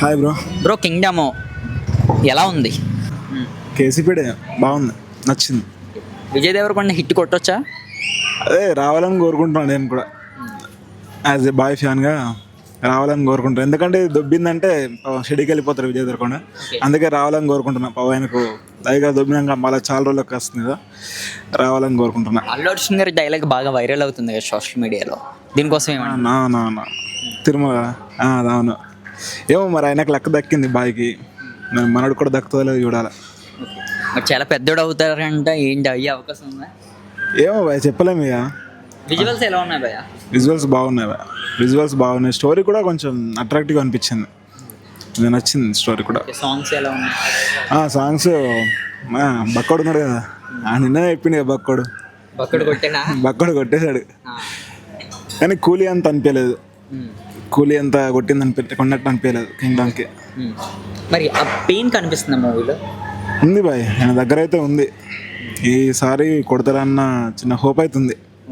Hi bro bro Kingdom ఎలా ఉంది? కేసీపీడే బాగుంది. నచ్చింది. విజయ్ దేవరకొండ హిట్ కొట్టొచ్చా? అదే రావాలని కోరుకుంటున్నాను నేను కూడా. యాజ్ ఏ బాయ్ ఫ్యాన్గా రావాలని కోరుకుంటాను ఎందుకంటే దొబ్బిందంటే షెడీకి వెళ్ళిపోతారు విజయ్ దేవరకొండ. అందుకే రావాలని కోరుకుంటున్నా. పాపం ఆయనకు దయగా దొబ్బినాక మళ్ళీ చాలా రోజులకు వస్తుంది కదా. రావాలని కోరుకుంటున్నా. అల్లు అర్జున్ గారి డైలాగ్ బాగా వైరల్ అవుతుంది కదా సోషల్ మీడియాలో దీనికోసం ఏమన్నా నా నా నా. తిరుమల. అవును. ఏమో మరి ఆయనకు లెక్క దక్కింది బాయ్కి. మరి మనడు కూడా దక్కుతుందో లేదో చూడాలి. మరి చాలా పెద్దోడు అవుతారంట ఏంటి అయ్యే అవకాశం ఉందా? ఏమో భయ చెప్పలేము ఇక. విజువల్స్ ఎలా ఉన్నాయి భయ విజువల్స్ బాగున్నాయి భయ్యా. విజువల్స్ బాగున్నాయి. స్టోరీ కూడా కొంచెం అట్రాక్టివ్గా అనిపించింది. ఇది నచ్చింది స్టోరీ కూడా. సాంగ్స్ ఎలా ఉన్నాయి? సాంగ్స్ బక్కోడు ఉన్నాడు కదా. నిన్న చెప్పిండు కదా బక్కోడు. బక్కడు కొట్టేనా బక్కోడు కొట్టేశాడు. కానీ కూలీ అంత అనిపించలేదు. కూలీ అంత కొట్టింది అనిపి కొన్నట్టు అనిపించలేదు కింగ్డమ్కి మరి ఆ పెయిన్ కనిపిస్తుంది మూవీలో? ఉంది బాయ్ ఆయన దగ్గర అయితే ఉంది. ఈసారి కొడతారన్న చిన్న హోప్ అయితే ఉంది.